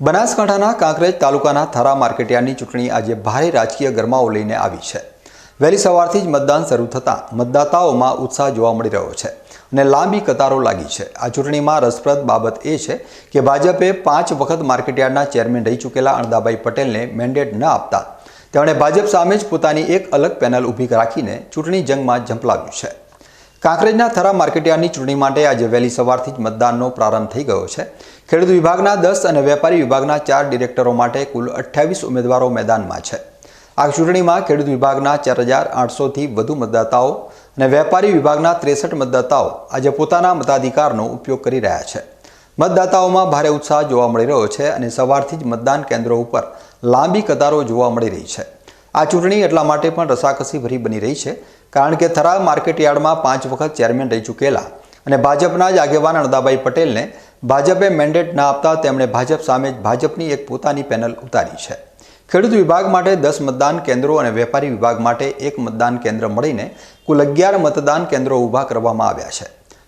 બનાસકાંઠાના કાંકરેજ તાલુકાના થરા માર્કેટિયાની ચૂંટણી આજે ભારે રાજકીય ગરમાઓ લઈને આવી છે. વહેલી સવારથી જ મતદાન શરૂ થતાં મતદાતાઓમાં ઉત્સાહ જોવા મળી રહ્યો છે અને લાંબી કતારો લાગી છે. આ ચૂંટણીમાં રસપ્રદ બાબત એ છે કે ભાજપે પાંચ વખત માર્કેટયાર્ડના ચેરમેન રહી ચૂકેલા અણદાભાઈ પટેલને મેન્ડેટ ન આપતા તેમણે ભાજપ સામે જ પોતાની એક અલગ પેનલ ઊભી રાખીને ચૂંટણી જંગમાં ઝંપલાવ્યું છે. કાંકરેજના થરા માર્કેટયાર્ડની ચૂંટણી માટે આજે વહેલી સવારથી જ મતદાનનો પ્રારંભ થઈ ગયો છે. ખેડૂત વિભાગના દસ અને વેપારી વિભાગના ચાર ડિરેક્ટરો માટે કુલ અઠ્યાવીસ ઉમેદવારો મેદાનમાં છે. આ ચૂંટણીમાં ખેડૂત વિભાગના ચાર હજાર આઠસોથી વધુ મતદાતાઓ અને વેપારી વિભાગના ત્રેસઠ મતદાતાઓ આજે પોતાના મતાધિકારનો ઉપયોગ કરી રહ્યા છે. મતદાતાઓમાં ભારે ઉત્સાહ જોવા મળી રહ્યો છે અને સવારથી જ મતદાન કેન્દ્રો ઉપર લાંબી કતારો જોવા મળી રહી છે. આ ચૂંટણી એટલા માટે પણ રસાકસી ભરી બની રહી છે કારણ કે થરા માર્કેટયાર્ડમાં પાંચ વખત ચેરમેન રહી ચૂકેલા અને ભાજપના જ આગેવાન અણદાભાઈ પટેલને ભાજપે મેન્ડેટ ના આપતા તેમણે ભાજપ સામે જ ભાજપની એક પોતાની પેનલ ઉતારી છે. ખેડૂત વિભાગ માટે દસ મતદાન કેન્દ્રો અને વેપારી વિભાગ માટે એક મતદાન કેન્દ્ર મળીને કુલ અગિયાર મતદાન કેન્દ્રો ઊભા કરવામાં આવ્યા છે.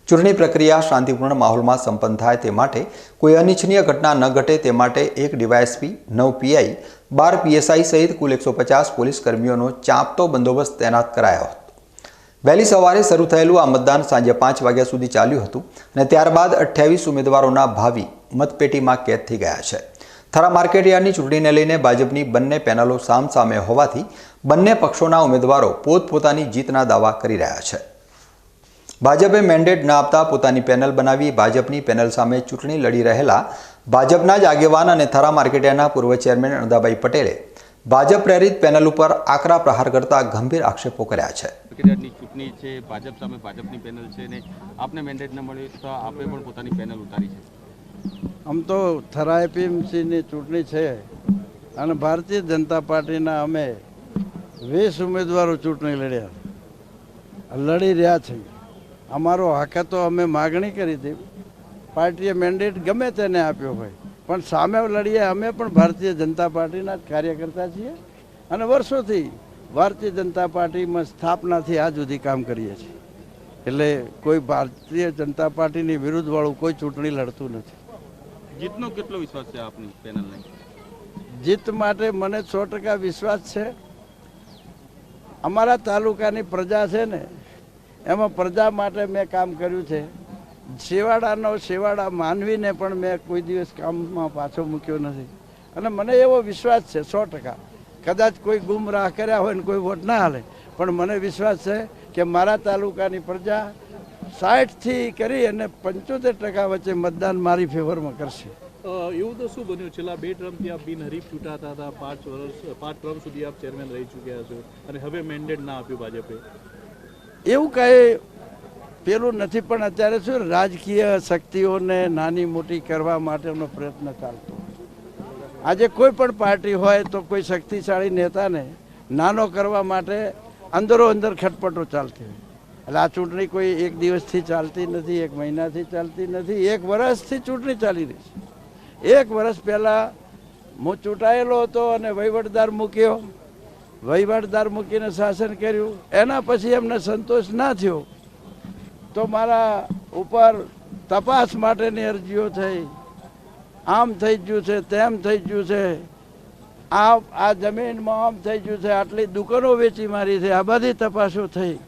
ચૂંટણી પ્રક્રિયા શાંતિપૂર્ણ માહોલમાં સંપન્ન થાય તે માટે કોઈ અનિચ્છનીય ઘટના ન ઘટે તે માટે એક ડીવાયએસપી, નવ પીઆઈ, બાર પીએસઆઈ સહિત કુલ એકસો પચાસ પોલીસ કર્મીઓનો ચાંપતો બંદોબસ્ત તૈનાત કરાયો હતો. વહેલી સવારે શરૂ થયેલું આ મતદાન સાંજે પાંચ વાગ્યા સુધી ચાલ્યું હતું અને ત્યારબાદ અઠ્યાવીસ ઉમેદવારોના ભાવિ મતપેટીમાં કેદ થઈ ગયા છે. થરા માર્કેટયાર્ડની ચૂંટણીને લઈને ભાજપની બંને પેનલો સામસામે હોવાથી બંને પક્ષોના ઉમેદવારો પોતપોતાની જીતના દાવા કરી રહ્યા છે. ભાજપે મેન્ડેટ ન આપતા પોતાની પેનલ બનાવી ભાજપની પેનલ સામે ચૂંટણી લડી રહેલા ભાજપના જ આગેવાન અને થરા માર્કેટયાર્ડના પૂર્વ ચેરમેન અણદાભાઈ પટેલે ભાજપ પ્રેરિત પેનલ ઉપર આકરા પ્રહાર કરતા ગંભીર આક્ષેપો કર્યા છે. ક્રિકેટની ચૂંટણી છે ભાજપ સામે ભાજપની પેનલ છે ને આપને મેન્ડેટ ન મળ્યું તો આપે પણ પોતાની પેનલ ઉતારી છે. આમ તો થરા એપીએમસીની ચૂંટણી છે અને ભારતીય જનતા પાર્ટીના અમે વીસ ઉમેદવારો ચૂંટણી લડ્યા લડી રહ્યા છે. અમારો હક તો અમે માગણી કરી હતી. પાર્ટીએ મેન્ડેટ ગમે તેને આપ્યો હોય. પણ સામે લડીએ અમે પણ ભારતીય જનતા પાર્ટીના જ કાર્યકર્તા છીએ અને વર્ષોથી ભારતીય જનતા પાર્ટીમાં સ્થાપનાથી આજ સુધી કામ કરીએ છીએ. એટલે કોઈ ભારતીય જનતા પાર્ટીની વિરુદ્ધવાળું કોઈ ચૂંટણી લડતું નથી. જીતનો કેટલો વિશ્વાસ છે આપની પેનલને? જીત માટે મને સો ટકા વિશ્વાસ છે. અમારા તાલુકાની પ્રજા છે ને એમાં પ્રજા માટે મેં કામ કર્યું છે. શેવાડાનો શેવાડા માનવીને પણ મેં કોઈ દિવસ કામમાં પાછો મૂક્યો નથી. અને મને એવો વિશ્વાસ છે સો ટકા. કદાચ કોઈ ગુમરાહ કર્યા હોય ને કોઈ વોટ ના હાલે પણ મને વિશ્વાસ છે કે મારા તાલુકાની પ્રજા સાઠથી કરી અને પંચોતેર ટકા વચ્ચે મતદાન મારી ફેવરમાં કરશે. એવું તો શું બન્યું? છેલ્લા બે ટ્રમથી આપ બિનહરીફ ચૂંટાતા હતા પાંચ વર્ષ પાંચ ટર્મ સુધી આપ ચેરમેન રહી ચૂક્યા છો અને હવે મેન્ડેટ ના આપ્યું ભાજપે. એવું કાંઈ પેલું નથી, પણ અત્યારે શું રાજકીય શક્તિઓને નાની મોટી કરવા માટેનો પ્રયત્ન ચાલતો આજે કોઈ પણ પાર્ટી હોય તો કોઈ શક્તિશાળી નેતાને નાનો કરવા માટે અંદરો અંદર ખટપટો ચાલતી હોય એટલે આ ચૂંટણી કોઈ એક દિવસથી ચાલતી નથી, એક મહિનાથી ચાલતી નથી, એક વર્ષથી ચૂંટણી ચાલી રહી છે. એક વર્ષ પહેલાં હું ચૂંટાયેલો હતો અને વહીવટદાર મૂક્યો. વહીવટદાર મૂકીને શાસન કર્યું. એના પછી એમને સંતોષ ના થયો. તો મારા ઉપર તપાસ માટેની અરજીઓ થઈ. આમ થઈ ગયું છે, તેમ થઈ ગયું છે. આ આ જમીનમાં આમ થઈ ગયું છે, આટલી દુકાનો વેચી મારી છે, આ બધી તપાસો થઈ.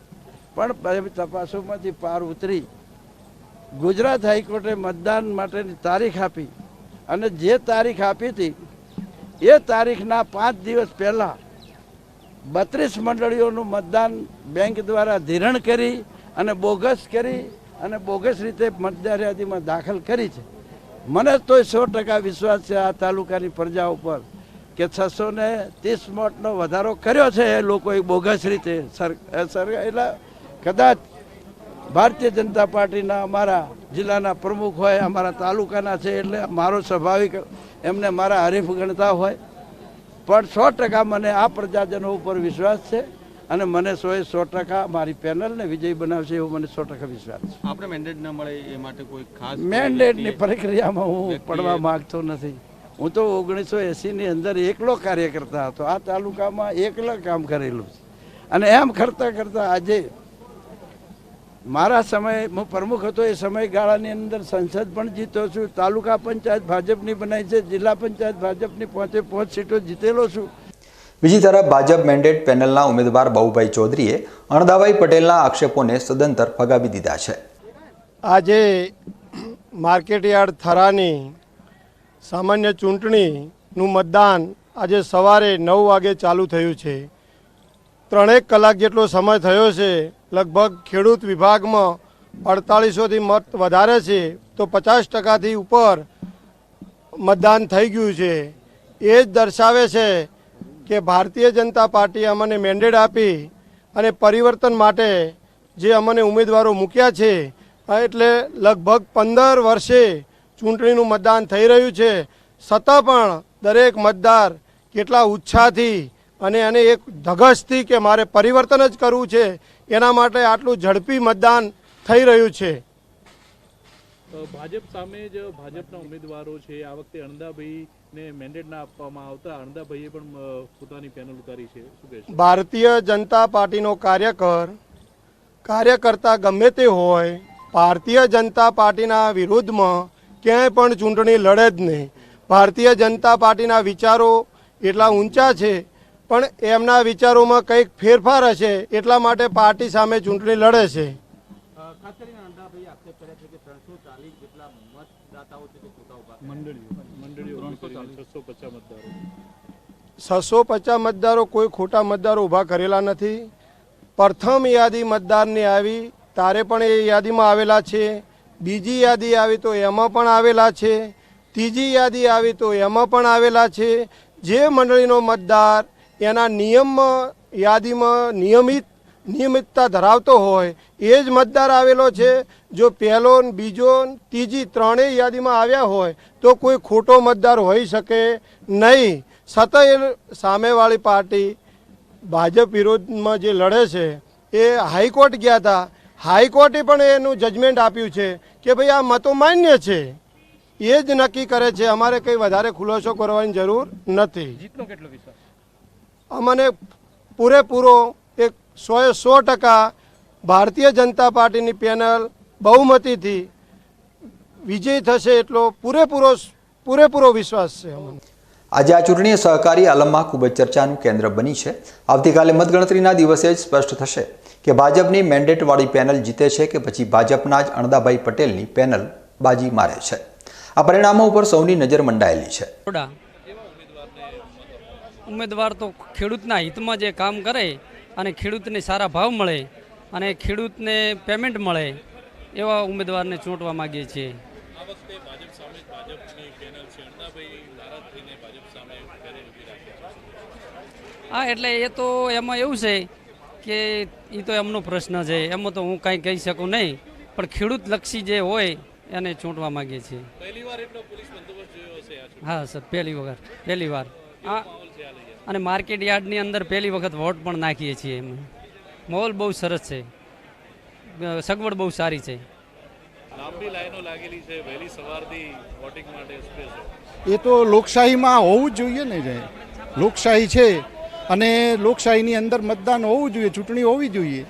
પણ તપાસોમાંથી પાર ઉતરી. ગુજરાત હાઈકોર્ટે મતદાન માટેની તારીખ આપી. અને જે તારીખ આપી હતી, એ તારીખના પાંચ દિવસ પહેલાં બત્રીસ મંડળીઓનું મતદાન બેંક દ્વારા ધિરણ કરી અને બોગસ કરી અને બોગસ રીતે મતદાર દાખલ કરી છે. મને તોય સો ટકા વિશ્વાસ છે આ તાલુકાની પ્રજા ઉપર કે છસો ને ત્રીસ મોટનો વધારો કર્યો છે એ લોકોએ બોગસ રીતે એટલે કદાચ ભારતીય જનતા પાર્ટીના અમારા જિલ્લાના પ્રમુખ હોય, અમારા તાલુકાના છે એટલે મારો સ્વાભાવિક એમને મારા હરીફ ગણતા હોય. પણ સો ટકા મને આ પ્રજાજનો ઉપર વિશ્વાસ છે. અને મને સો એ સો ટકા મારી પેનલને વિજય બનાવશે એવો મને સો ટકા વિશ્વાસ છે. આપણે મેન્ડેટ ન મળે એ માટે કોઈ ખાસ મેન્ડેટની પ્રક્રિયામાં હું પડવા માંગતો નથી. હું તો ઓગણીસો એંસીની અંદર એકલો કાર્યકર્તા હતો. આ તાલુકામાં એકલા કામ કરેલું છે. અને એમ કરતાં કરતાં આજે મારા સમય હું પ્રમુખ હતો એ સમયગાળાની અંદર સંસદ પણ જીતો છું તાલુકા પંચાયત ભાજપની બનાવી છે જિલ્લા પંચાયત ભાજપની પહોંચે પહોંચ સીટો જીતેલો છું. બીજી તરફ ભાજપ મેન્ડેટ પેનલના ઉમેદવાર બાબુભાઈ ચૌધરીએ અણદાભાઈ પટેલના આક્ષેપોને સદંતર ફગાવી દીધા છે. આજે માર્કેટયાર્ડ થરાની સામાન્ય ચૂંટણીનું મતદાન આજે સવારે નવ વાગે ચાલુ થયું છે. ત્રણેક કલાક જેટલો સમય થયો છે, લગભગ ખેડૂત વિભાગમાં અડતાલીસોથી મત વધારે છે, તો પચાસ ટકાથી ઉપર મતદાન થઈ ગયું છે. એ જ દર્શાવે છે કે ભારતીય જનતા પાર્ટીએ અમને મેન્ડેટ આપી અને પરિવર્તન માટે જે અમને ઉમેદવારો મૂક્યા છે એટલે લગભગ પંદર વર્ષે ચૂંટણીનું મતદાન થઈ રહ્યું છે. છતાં પણ દરેક મતદાર કેટલા ઉત્સાહથી અને એને એક ધગશથી કે મારે પરિવર્તન જ કરવું છે, એના માટે આટલું ઝડપી મતદાન થઈ રહ્યું છે. ભાજપ સામે જ ભાજપના ઉમેદવારો છે. આ વખતે અણદાભાઈને મેન્ડેટ ના આપવામાં આવતા અણદાભાઈએ પણ પોતાની પેનલ ઉતારી છે. શું ભારતીય જનતા પાર્ટીનો કાર્યકર કાર્યકર્તા ગમે તે હોય ભારતીય જનતા પાર્ટીના વિરુદ્ધમાં ક્યાંય પણ ચૂંટણી લડે જ નહીં. ભારતીય જનતા પાર્ટીના વિચારો એટલા ઊંચા છે પણ એમના વિચારોમાં કંઈક ફેરફાર હશે એટલા માટે પાર્ટી સામે ચૂંટણી લડે છે ખાસ કરીને અંડાભાઈ આક્ષેપ કર્યા છે કે ત્રણસો ચાલીસ જેટલા મતદાતાઓ છે તે ખોટા ઊભા મંડળીઓ મંડળીઓ છસો પચાસ મતદારો. કોઈ ખોટા મતદારો ઊભા કરેલા નથી. પ્રથમ યાદી મતદારની આવી, તારે પણ એ યાદીમાં આવેલા છે. બીજી યાદી આવી તો એમાં પણ આવેલા છે. ત્રીજી યાદી આવી તો એમાં પણ આવેલા છે. જે મંડળીનો મતદાર એના નિયમમાં યાદીમાં નિયમિત નિયમિતતા ધરાવતો હોય એ જ મતદાર આવેલો છે. જો પહેલો ને બીજો ત્રીજી ત્રણેય યાદીમાં આવ્યા હોય તો કોઈ ખોટો મતદાર હોઈ શકે નહીં. છતાં સામેવાળી પાર્ટી ભાજપ વિરોધમાં જે લડે છે એ હાઈકોર્ટ ગયા હતા હાઈકોર્ટે પણ એનું જજમેન્ટ આપ્યું છે કે ભાઈ આ મતો માન્ય છે. એ જ નક્કી કરે છે. અમારે કંઈ વધારે ખુલાસો કરવાની જરૂર નથી. અમને પૂરેપૂરો સોએ સો ટકા ભારતીય જનતા પાર્ટીની પેનલ બહુમતીથી વિજય થશે એટલો પૂરેપૂરો પૂરેપૂરો વિશ્વાસ છે અમને. આજે આ ચૂંટણી સહકારી આલમમાં ખૂબ જ ચર્ચાનું કેન્દ્ર બની છે. આવતીકાલે મતગણતરીના દિવસે જ સ્પષ્ટ થશે કે ભાજપની મેન્ડેટવાળી પેનલ જીતે છે કે પછી ભાજપના જ અણદાભાઈ પટેલની પેનલ બાજી મારે છે. આ પરિણામો ઉપર સૌની નજર મંડાયેલી છે. ઉમેદવાર તો ખેડૂતના હિતમાં જે કામ કરે અને ખેડૂતને સારા ભાવ મળે અને ખેડૂતને પેમેન્ટ મળે એવા ઉમેદવારને ચૂંટવા માગીએ છીએ. હા એટલે એ તો એમાં એવું છે કે એ તો એમનો પ્રશ્ન છે. એમાં તો હું કાંઈ કહી શકું નહીં પણ ખેડૂત લક્ષી જે હોય એને ચૂંટવા માગીએ છીએ. હા સર પહેલી વખત પહેલી વાર. હા. અને માર્કેટ યાર્ડની અંદર પહેલી વખત વોટ પણ નાખીએ છીએ એમ. મોલ બહુ સરસ છે. સગવડ બહુ સારી છે. લાંબી લાઈનો લાગેલી છે વહેલી સવારથી વોટિંગ માટે સ્પેસ એ તો લોકશાહીમાં હોવું જ જોઈએ ને જે લોકશાહી છે અને લોકશાહીની અંદર મતદાન હોવું જોઈએ ચૂંટણી હોવી જોઈએ.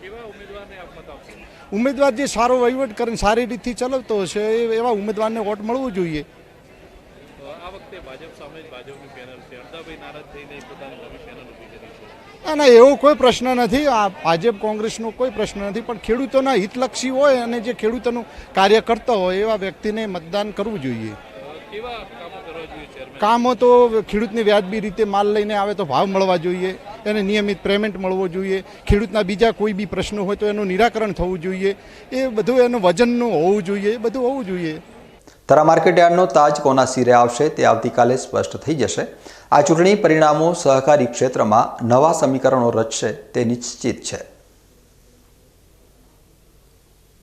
કેવા ઉમેદવારને આપ મત આપશો? ઉમેદવાર જે સારો વહીવટ કરીને સારી રીતથી ચલાવતો હશે એ એવા ઉમેદવારને વોટ મળવું જોઈએ. આ વખતે ભાજપ સામે જ ભાજપની પેનલ ના ના એવો કોઈ પ્રશ્ન નથી. આ ભાજપ કોંગ્રેસનો કોઈ પ્રશ્ન નથી. પણ ખેડૂતોના હિતલક્ષી હોય અને જે ખેડૂતોનું કાર્ય કરતા હોય એવા વ્યક્તિને મતદાન કરવું જોઈએ. કામો તો ખેડૂતની વ્યાજબી રીતે માલ લઈને આવે તો ભાવ મળવા જોઈએ. એને નિયમિત પેમેન્ટ મળવો જોઈએ. ખેડૂતના બીજા કોઈ બી પ્રશ્નો હોય તો એનું નિરાકરણ થવું જોઈએ. એ બધું એનું વજનનું હોવું જોઈએ. એ બધું હોવું જોઈએ. તરા માર્કેટ તાજ કોના સિરે આવશે તે આવતીકાલે સ્પષ્ટ થઈ જશે. આ ચૂંટણી પરિણામો સહકારી ક્ષેત્રમાં નવા સમીકરણો રચશે તે નિશ્ચિત છે.